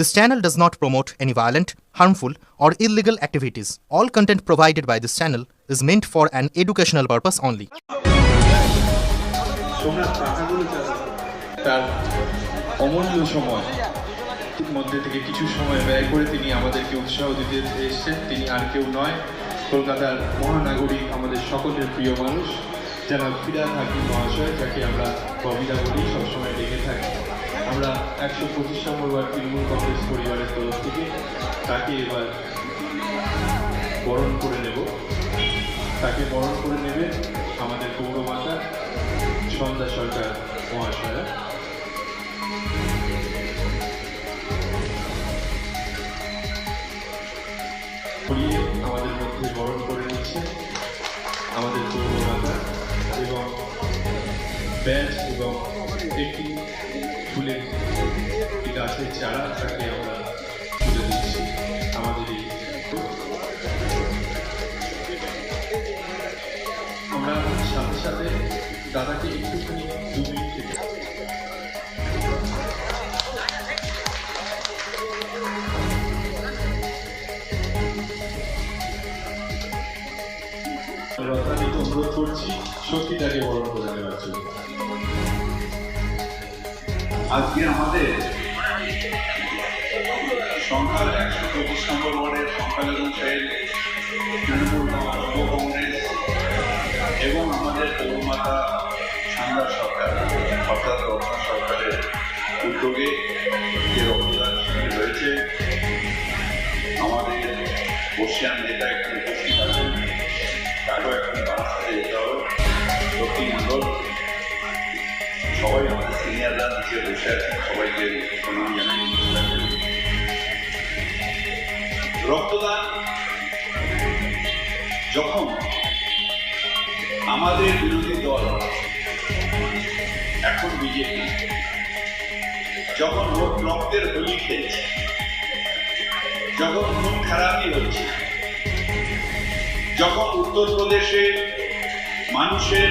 This channel does not promote any violent, harmful, or illegal activities. All content provided by this channel is meant for an educational purpose only. থেকে আর কেউ নয় ফিরাদ হাকিম মহাশয় যাকে আমরা বলি সবসময় ডেকে থাকি আমরা একশো পঁচিশ নম্বর বার তৃণমূল কংগ্রেস পরিবারের তরফ থেকে তাকে এবার বরণ করে নেব। তাকে বরণ করে নেবে আমাদের গৌরমাতা সন্ধ্যা সরকার মহাশয়া। আমাদের মধ্যে বরণ করে নিচ্ছে আমাদের গৌরমাতা এবং ব্যাচ এবং একটি ফুলের গাছের চারা তাকে আমরা তুলে দিচ্ছি আমাদের এই আমরা সাথে সাথে দাদাকে একটুখানি দু মিনিট থেকে রত্নাদিকে অনুরোধ করছি, সত্যিটাকে বরণ করে আজকে আমাদের সংখ্যার একশো পঁচিশ নম্বর ওয়ার্ডের সংখ্যালঘু সেল তৃণমূল কংগ্রেস এবং আমাদের পৌরমাতা সান্দার সরকার, অর্থাৎ সরকারের উদ্যোগে যে রক্তদান শিবির রয়েছে আমাদের বসিয়ান নেতা একটু উপস্থিত আছেন, তারও এখন বারাসাতে যেতে হবে। সবাই আমাদের সিনিয়ররা নিচে বসে আছেন সবাইকে প্রণাম জানাই রক্তদান যখন আমাদের বিরোধী দল, এখন বিজেপি, যখন ভোট রক্তের হোলি খেলছে, যখন খুন খারাপই হচ্ছে, যখন উত্তরপ্রদেশে মানুষের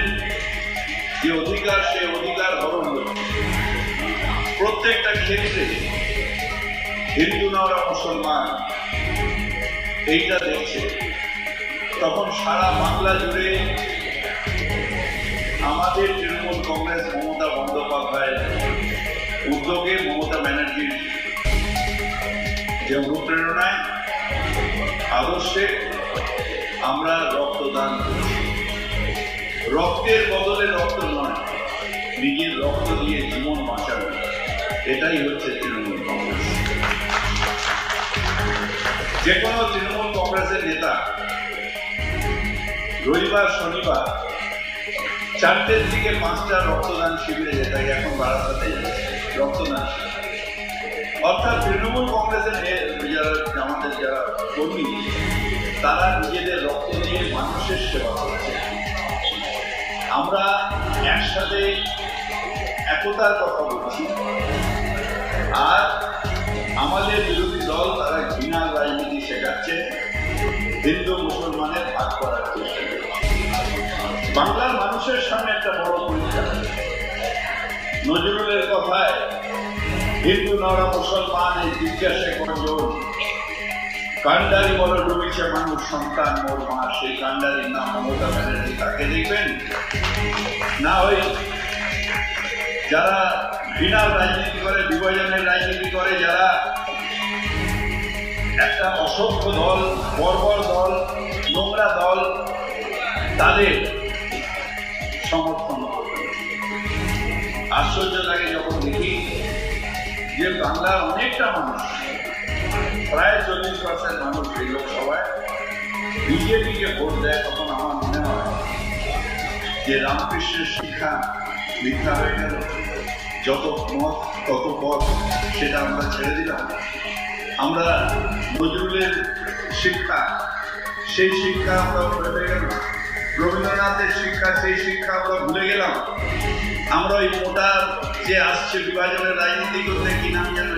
যে অধিকার, সে অধিকার হরণ প্রত্যেকটা ক্ষেত্রে হিন্দু নরা মুসলমান এইটা দেখছে। তখন সারা বাংলা জুড়ে আমাদের তৃণমূল কংগ্রেস মমতা বন্দ্যোপাধ্যায়ের উদ্যোগে মমতা ব্যানার্জির যে অনুপ্রেরণায় আদর্শে আমরা রক্তদান করছি। রক্তের বদলে রক্ত নয়। নিজের রক্ত দিয়ে জীবন বাঁচানো। এটাই হচ্ছে তৃণমূল কংগ্রেস। যে কোনো তৃণমূল কংগ্রেসের নেতা রবিবার, শনিবার চারটের দিকে পাঁচটা রক্তদান শিবিরে হয় এখন বারাসাতে রক্তদান অর্থাৎ তৃণমূল কংগ্রেসের যারা, আমাদের যারা কর্মী, তারা নিজেদের রক্ত দিয়ে মানুষের সেবা করছে। আমরা একসাথে একতার কথা বলছি। আর আমাদের বিরোধী দল তারা ঘৃণার রাজনীতি শেখাচ্ছে, হিন্দু, মুসলমানের ভাগ করার চেষ্টা বাংলার মানুষের সামনে একটা বড় পরীক্ষা। নজরুলের কথায়, হিন্দু, নরা, মুসলমান এই জিজ্ঞাসা করজন কান্ডারি বড় ডুবেছে মানুষ, সন্তান মোর মা সেই কান্ডারির নাম মমতা ব্যানার্জি তাকে দেখবেন না ওই যারা ঘৃণার রাজনীতি করে, বিভাজনের রাজনীতি করে, যারা একটা অসভ্য দল, বর্বর দল, নোংরা দল, তাদের সমর্থন। আশ্চর্য লাগে যখন দেখি যে বাংলার অনেকটা মানুষ প্রায় চল্লিশ পার্সেন্ট মানুষ এই লোকসভায় বিজেপিকে ভোট দেয় তখন আমার মনে হয় যে রামকৃষ্ণের শিক্ষা মিথ্যা হয়ে গেল। যত মত, তত পথ সেটা আমরা ছেড়ে দিলাম। আমরা নজরুলের শিক্ষা, সেই শিক্ষা আমরা ভুলে গেলাম। রবীন্দ্রনাথের শিক্ষা, সেই শিক্ষা আমরা ভুলে গেলাম। আমরা ওই মোটা যে আসছে বিভাজনের রাজনীতি করতে, কি নাম জানো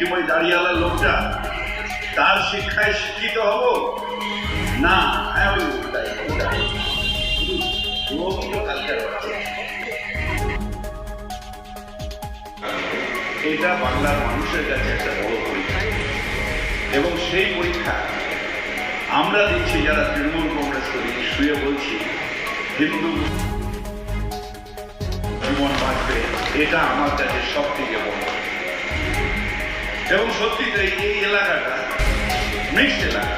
কি ওই দাঁড়িয়ালার লোকটা, তার শিক্ষায় শিক্ষিত হব? না হ্যাঁ এটা বাংলার মানুষের কাছে একটা বড় পরীক্ষা। এবং সেই পরীক্ষা আমরা দিচ্ছি, যারা তৃণমূল কংগ্রেস করি শুয়ে বলছি, হিন্দু জীবন বাঁচবে এটা আমার কাছে সব থেকে এবং সত্যি তো এই এই এলাকাটা মিক্সড এলাকা।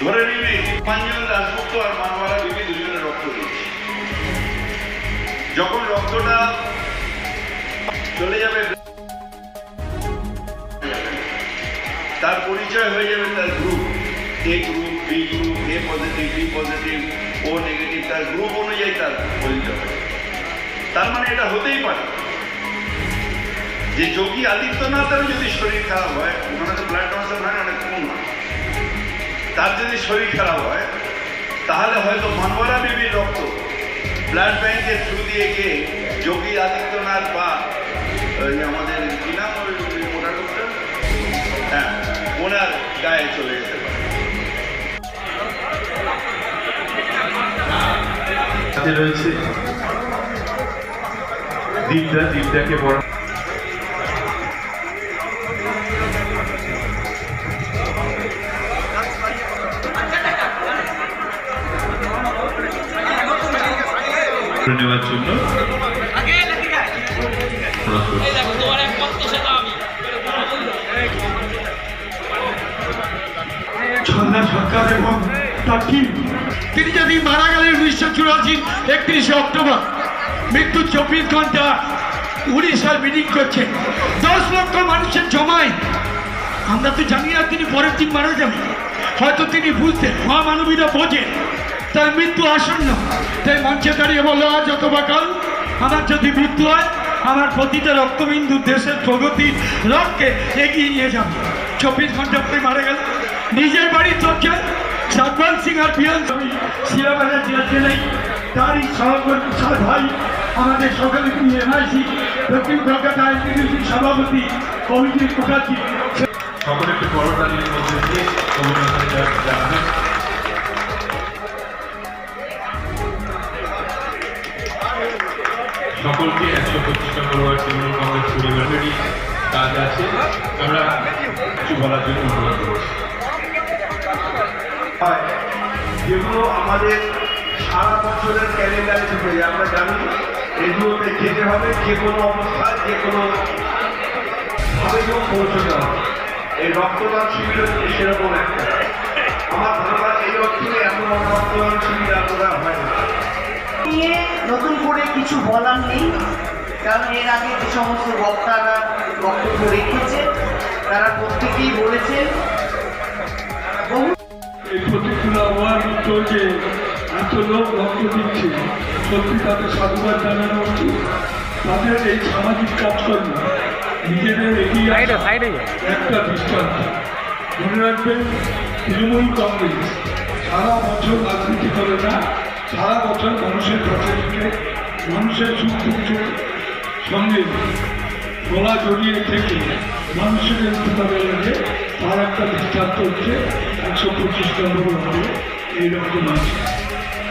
ধরে নিবি দীপাঞ্জন দাসগুপ্ত আর মনোয়ারা দেবী দুজনে রক্ত দিয়েছে। যখন রক্তটা চলে যাবে, তার পরিচয় হয়ে যাবে তার group. A group B group A positive B positive O negative তার গ্রুপ অনুযায়ী তার পরিচয় হবে তার মানে এটা হতেই পারে। যে যোগী আদিত্যনাথের যদি শরীর খারাপ হয় ওখানে তো ব্লাড ট্রান্সফার হয়, অনেক কম হয়। তার যদি শরীর খারাপ হয়, তাহলে হয়তো মানবরা বিবির রক্ত ব্লাড ব্যাংকের থ্রু দিয়ে গিয়ে যোগী আদিত্যনাথ বা আমাদের কি নাম লোকটা হ্যাঁ ওনার গায়ে চলে যেতে হাতে রয়েছে। দীপদা দীপদাকে বড় নেওয়ার জন্য আমি সরকার এবং তার টিম তিনি যদি মারা গেলেন উনিশশো চুরাশি, একত্রিশে অক্টোবর, মৃত্যু চব্বিশ ঘণ্টা উড়িষ্যার মিটিং করছে। দশ লক্ষ মানুষের জমায় আমরা তো জানি না তিনি পরের দিন মারা যাবেন। হয়তো তিনি বুঝতেন মহামানবীরা বোঝেন তার মৃত্যু আসন্ন। তাই মঞ্চে দাঁড়িয়ে বলল আজ অথবা কাল আমার যদি মৃত্যু হয়, আমার প্রতিটা রক্তবিন্দু দেশের প্রগতির লক্ষ্যে এগিয়ে নিয়ে যাবে। চব্বিশ ঘণ্টা পরে মারা গেল। নিজের বাড়ির চলছেন সাতপাল সিং আর পিয়ান আমি শিলাবাজার জেলাতে নেই, তারই সহকর্মী ভাই, আমাদের সকালে নিয়ে এনআইসি দক্ষিণ কলকাতা আইনজীবী সভাপতি অভিজিৎ মুখার্জি। সকলে একটু মধ্যে দিয়ে অভিনন্দন জানাবেন সকলকে একশো পঁচিশ নম্বর তৃণমূল কংগ্রেস পরিবারেরই কাজ আছে। আমরা কিছু বলার জন্য অনুরোধ করছি। হয়। যেগুলো আমাদের সারা বছরের ক্যালেন্ডারে ঢুকে যায় আমরা জানি এগুলোতে যেতে হবে, যে কোনো অবস্থায়, যে কোনো ভাবে পৌঁছতে হবে। এই রক্তদান শিবির হচ্ছে সেরকম একটা। আমার ধারণা এই অর্থে বড় রক্তদান শিবির আর করা হয় না। নিয়ে নতুন করে কিছু বলার নেই, কারণ এর আগে যে সমস্ত বক্তারা বক্তব্য রেখেছে তারা প্রত্যেকেই বলেছেন এই প্রতিকূল আবহাওয়ার চলছে এত লোক রক্ত দিচ্ছে সত্যি তাদের সাধুবাদ জানানো উচিত। তাদের এই সামাজিক কাজকর্ম নিজেদের এগিয়ে একটা দৃষ্টান্ত। মনে রাখবেন তৃণমূল কংগ্রেস সারা বছর রাজনীতি করে না সারা বছর মানুষের কাছে থেকে মানুষের সুখ দুঃখের সঙ্গে গলা জড়িয়ে থেকে মানুষের উপকারে লাগে, তার একটা দৃষ্টান্ত হচ্ছে একশো পঁচিশ নম্বর হবে এই রকম আছে।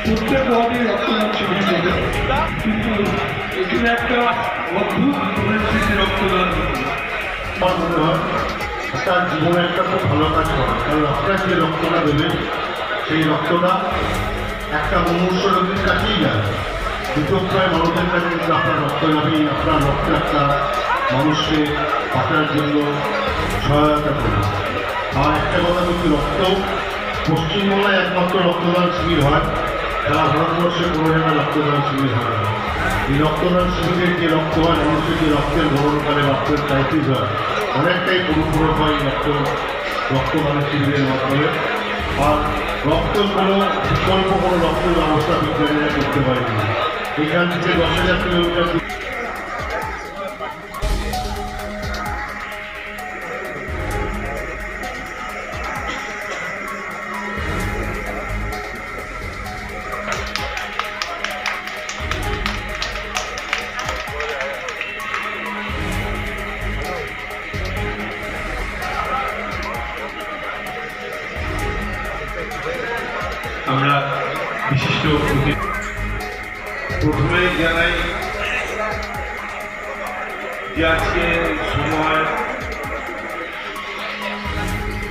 প্রত্যেক ওয়ার্ডে রক্তদান শিবির হবে। কিন্তু এখানে একটা অদ্ভুত পরিস্থিতি রক্তদান আমার মনে হয় তার জীবনে একটা খুব ভালো কাজ করে। কারণ আপনার যে রক্তটা দেবেন সেই রক্তটা একটা মনুষ্য রোগীর কাছেই যায়, দুটোপ্রায় মানুষের কাছে আপনার রক্ত যাবেই আপনার রক্ত একটা মানুষকে বাঁচার জন্য সহায়তা করে আর একটা কথা বলছি, রক্ত। পশ্চিমবঙ্গে একমাত্র রক্তদান শিবির হয় সারা ভারতবর্ষে কোনো জায়গায় রক্তদান শিবির হয় না। এই রক্তদান শিবিরের যে রক্ত হয়, মানুষের যে রক্তের গরমকালে রক্তের ক্রাইসিস হয়, অনেকটাই পরিপূরক হয় রক্ত, রক্তদান শিবিরের মাধ্যমে। আর রক্ত কোনো বিকল্প কোনো রক্তের ব্যবস্থা বিজ্ঞানীরা করতে পারেনি। এখান থেকে দশ হাজার কিলোমিটার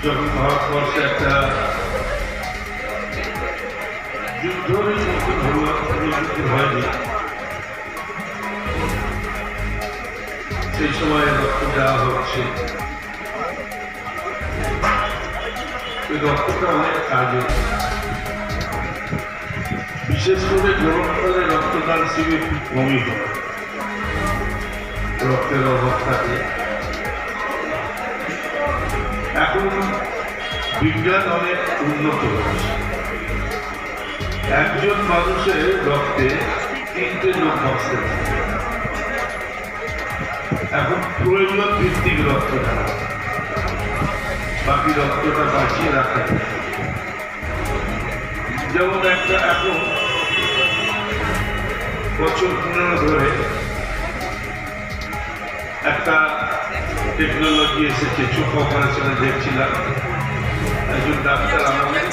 যখন ভারতবর্ষে একটা মধ্যে ধরুন হয়নি সেই সময় রক্ত দেওয়া হচ্ছে রক্তটা অনেক কাজে বিশেষ করে গরমকালে রক্তদান শিবির খুব কমই হয় রক্তের অভাব থাকে। এখন বিজ্ঞান অনেক উন্নত হয়েছে। একজন মানুষের রক্তে তিনটে লোক বাঁচতে এখন প্রয়োজন ভিত্তিক রক্ত দেওয়া বাকি রক্তটা বাঁচিয়ে রাখা যেমন একটা এখন বছর পনেরো ধরে একটা টেকনোলজি এসেছে, চোখ অপারেশনে দেখছিলাম একজন ডাক্তার আমাদের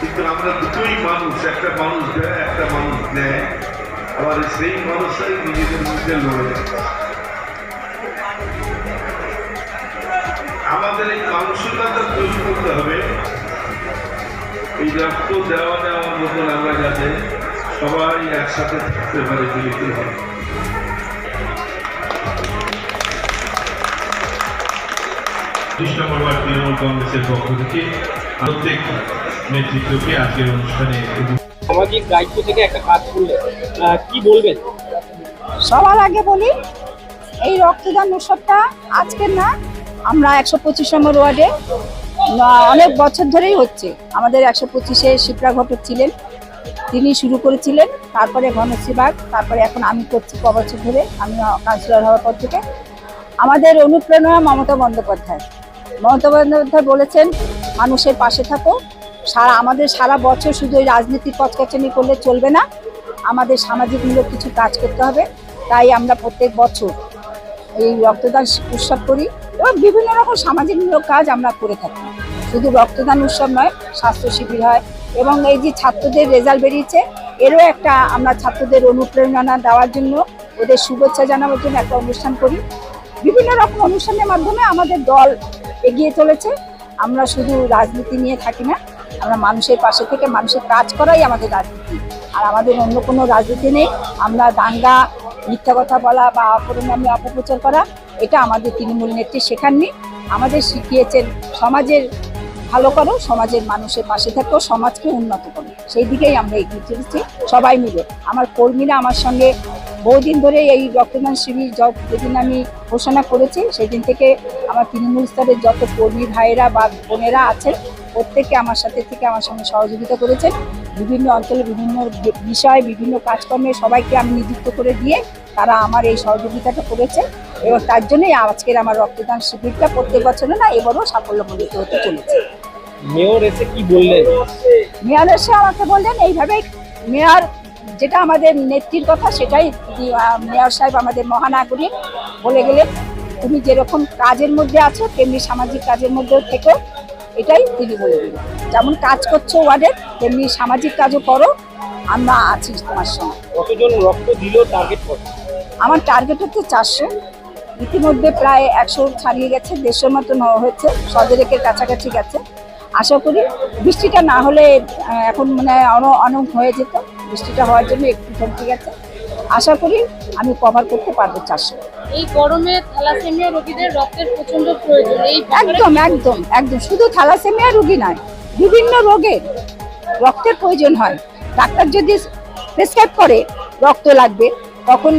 কিন্তু আমরা দুটোই মানুষ, একটা মানুষ দেয়, একটা মানুষ নেয়। আবার সেই মানুষটাই নিজেদের মধ্যে লড়ে আমাদের এই মানসিকতা তৈরি করতে হবে। এই রক্ত দেওয়া নেওয়ার মতন আমরা যাতে সবাই একসাথে থাকতে পারে, মিলিত হয়। নম্বর তৃণমূল কংগ্রেসের পক্ষ থেকে প্রত্যেক নেতৃত্বকে আজকের অনুষ্ঠানে সামাজিক দায়িত্ব থেকে একটা কাজ করলে কি বলবেন? সবার আগে বলি এই রক্তদান উৎসবটা আজকের না আমরা একশো পঁচিশ নম্বর ওয়ার্ডে না- অনেক বছর ধরেই হচ্ছে। আমাদের একশো পঁচিশে শিপ্রা ঘটক ছিলেন তিনি শুরু করেছিলেন তারপরে ঘনশ্রী বাগ তারপরে এখন আমি করছি ক বছর ধরে আমি কাউন্সিলর হওয়ার পর থেকে। আমাদের অনুপ্রেরণা মমতা বন্দ্যোপাধ্যায়। মমতা বন্দ্যোপাধ্যায় বলেছেন, মানুষের পাশে থাকো। সারা আমাদের সারা বছর শুধু ওই রাজনীতির কচকাচানি করলে চলবে না। আমাদের সামাজিকমূলক কিছু কাজ করতে হবে। তাই আমরা প্রত্যেক বছর এই রক্তদান উৎসব করি এবং বিভিন্ন রকম সামাজিকমূলক কাজ আমরা করে থাকি। শুধু রক্তদান উৎসব নয়, স্বাস্থ্য শিবির হয় এবং এই যে ছাত্রদের রেজাল্ট বেরিয়েছে, এরও একটা আমরা ছাত্রদের অনুপ্রেরণা দেওয়ার জন্য ওদের শুভেচ্ছা জানানোর জন্য একটা অনুষ্ঠান করি। বিভিন্ন রকম অনুষ্ঠানের মাধ্যমে আমাদের দল এগিয়ে চলেছে। আমরা শুধু রাজনীতি নিয়ে থাকি না, আমরা মানুষের পাশে থেকে মানুষের কাজ করাই আমাদের রাজনীতি। আর আমাদের অন্য কোনো রাজনীতি নেই। আমরা দাঙ্গা, মিথ্যা কথা বলা বা অপরিণামে অপপ্রচার করা, এটা আমাদের তৃণমূল নেত্রী শেখাননি আমাদের শিখিয়েছেন, সমাজের ভালো করো, সমাজের মানুষের পাশে থাকো, সমাজকে উন্নত করো। সেই দিকেই আমরা এগিয়ে চলেছি, সবাই মিলে। আমার কর্মীরা আমার সঙ্গে বহুদিন ধরে এই রক্তদান শিবির য- যেদিন আমি ঘোষণা করেছি সেদিন থেকে আমার তৃণমূল স্তরের যত কর্মী ভাইয়েরা বা বোনেরা আছেন প্রত্যেকে আমার সাথে থেকে আমার সঙ্গে সহযোগিতা করেছেন। বিভিন্ন অঞ্চলে বিভিন্ন বিষয় বিভিন্ন কাজকর্মে সবাইকে আমি নিযুক্ত করে দিয়ে তারা আমার এই সহযোগিতাটা করেছে এবং তার জন্যই আজকের আমার রক্তদান শিবিরটা প্রত্যেক বছরে না এবারও সাফল্যমণ্ডিত হতে চলেছে। মেয়র এসে কি বললেন? মেয়র এসে আমাকে বললেন এইভাবে মেয়র যেটা আমাদের নেত্রীর কথা সেটাই মেয়র সাহেব আমাদের মহানাগরিক বলে গেলেন। তুমি যেরকম কাজের মধ্যে আছো তেমনি সামাজিক কাজের মধ্যেও থেকো এটাই তিনি বলে দিলেন। যেমন কাজ করছ ওয়ার্ডের তেমনি সামাজিক কাজও করো আমরা আছি তোমার সঙ্গে। কতজন রক্ত দিল টার্গেট আমার টার্গেট হচ্ছে চারশো। ইতিমধ্যে প্রায় একশো ছাড়িয়ে গেছে দেড়শোর মতন হয়েছে সদেরেকের কাছাকাছি গেছে। আশা করি বৃষ্টিটা না হলে এখন মানে অন অনেক হয়ে যেত। বৃষ্টিটা হওয়ার জন্য একটু থমকে গেছে। আশা করি আমি কভার করতে পারব চারশো। এই গরমে থ্যালাসেমিয়া রোগীদের রক্তের প্রচণ্ড প্রয়োজন। এই একদম একদম একদম। শুধু থ্যালাসেমিয়া রুগী নয় বিভিন্ন রোগের রক্তের প্রয়োজন হয়। ডাক্তার যদি প্রেসক্রাইব করে রক্ত লাগবে তখন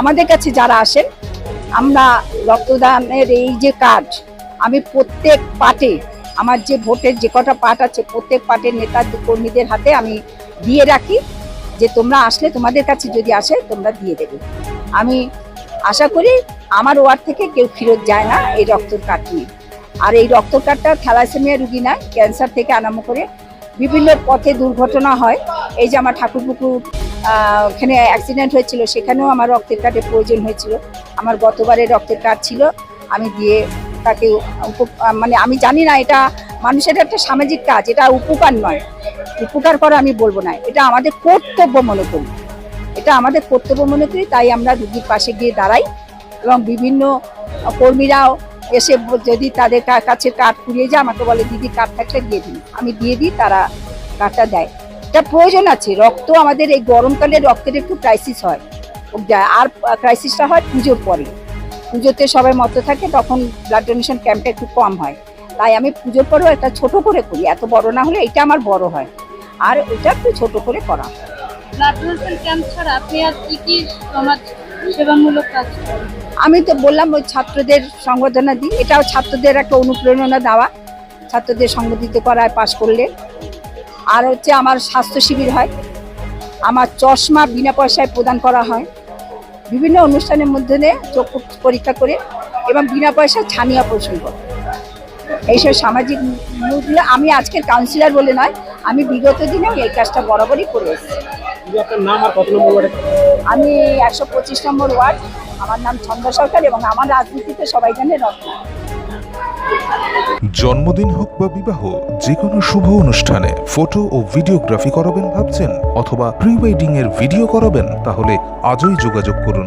আমাদের কাছে যারা আসেন আমরা রক্তদানের এই যে কাজ আমি প্রত্যেক পার্টে আমার যে ভোটের যে কটা পার্ট আছে প্রত্যেক পার্টের নেতা কর্মীদের হাতে আমি দিয়ে রাখি। যে তোমরা আসলে তোমাদের কাছে যদি আসে তোমরা দিয়ে দেবে। আমি আশা করি আমার ওয়ার্ড থেকে কেউ ফেরত যায় না এই রক্তের কার্ড নিয়ে। আর এই রক্ত কার্ডটা থ্যালাসেমিয়া রুগী না ক্যান্সার থেকে আরম্ভ করে বিভিন্ন পথে দুর্ঘটনা হয়। এই যে আমার ঠাকুরপুকুর আহ, ওখানে অ্যাক্সিডেন্ট হয়েছিল সেখানেও আমার রক্তের কার্ডের প্রয়োজন হয়েছিল। আমার গতবারে রক্তের কার্ড ছিল আমি দিয়ে তাকে মানে আমি জানি না এটা মানুষের একটা সামাজিক কাজ, এটা উপকার নয়। উপকার করা আমি বলব না, এটা আমাদের কর্তব্য মনে করি। এটা আমাদের কর্তব্য মনে করি, তাই আমরা রুগীর পাশে গিয়ে দাঁড়াই এবং বিভিন্ন কর্মীরাও এসে যদি তাদের কাছে কার্ড ফুরিয়ে যায়, আমাকে বলে, দিদি কার্ড থাকলে দিয়ে দিন। আমি দিয়ে দিই, তারা কার্ডটা দেয়। এটা প্রয়োজন আছে, রক্ত আমাদের এই গরমকালে রক্তের একটু ক্রাইসিস হয়। আর ক্রাইসিসটা হয় পুজোর পরে। পুজোতে সবাই মতো থাকে, তখন ব্লাড ডোনেশন ক্যাম্পটা একটু কম হয়। তাই আমি পুজোর পরেও একটা ছোট করে করি এত বড় না হলে এটা আমার বড় হয়। আর ওটা একটু ছোট করে করা ব্লাড ডোনেশন ক্যাম্প ছাড়া আপনি আর কি কি সমাজ সেবামূলক কাজ আমি তো বললাম ওই ছাত্রদের সংবর্ধনা দিই এটাও ছাত্রদের একটা অনুপ্রেরণা দেওয়া ছাত্রদের সংগঠিত করায় পাশ করলে। আর হচ্ছে আমার স্বাস্থ্য শিবির হয় আমার চশমা বিনা পয়সায় প্রদান করা হয়। বিভিন্ন অনুষ্ঠানের মধ্যে চক্ষু পরীক্ষা করে এবং বিনা পয়সায় ছানিয়া অপারেশন করে। এইসব সামাজিক মুখগুলো আমি আজকের কাউন্সিলর বলে নয় আমি বিগত দিনেও এই কাজটা বরাবরই করে এসেছি। নাম আর কত নম্বর ওয়ার্ডে? আমি একশো পঁচিশ নম্বর ওয়ার্ড আমার নাম ছন্দা সরকার এবং আমার রাজনীতিতে সবাই জানে রত্না। জন্মদিন হোক বা বিবাহ যে কোনো শুভ অনুষ্ঠানে ফটো ও ভিডিওগ্রাফি করাবেন ভাবছেন অথবা প্রি ওয়েডিং এর ভিডিও করাবেন তাহলে আজই যোগাযোগ করুন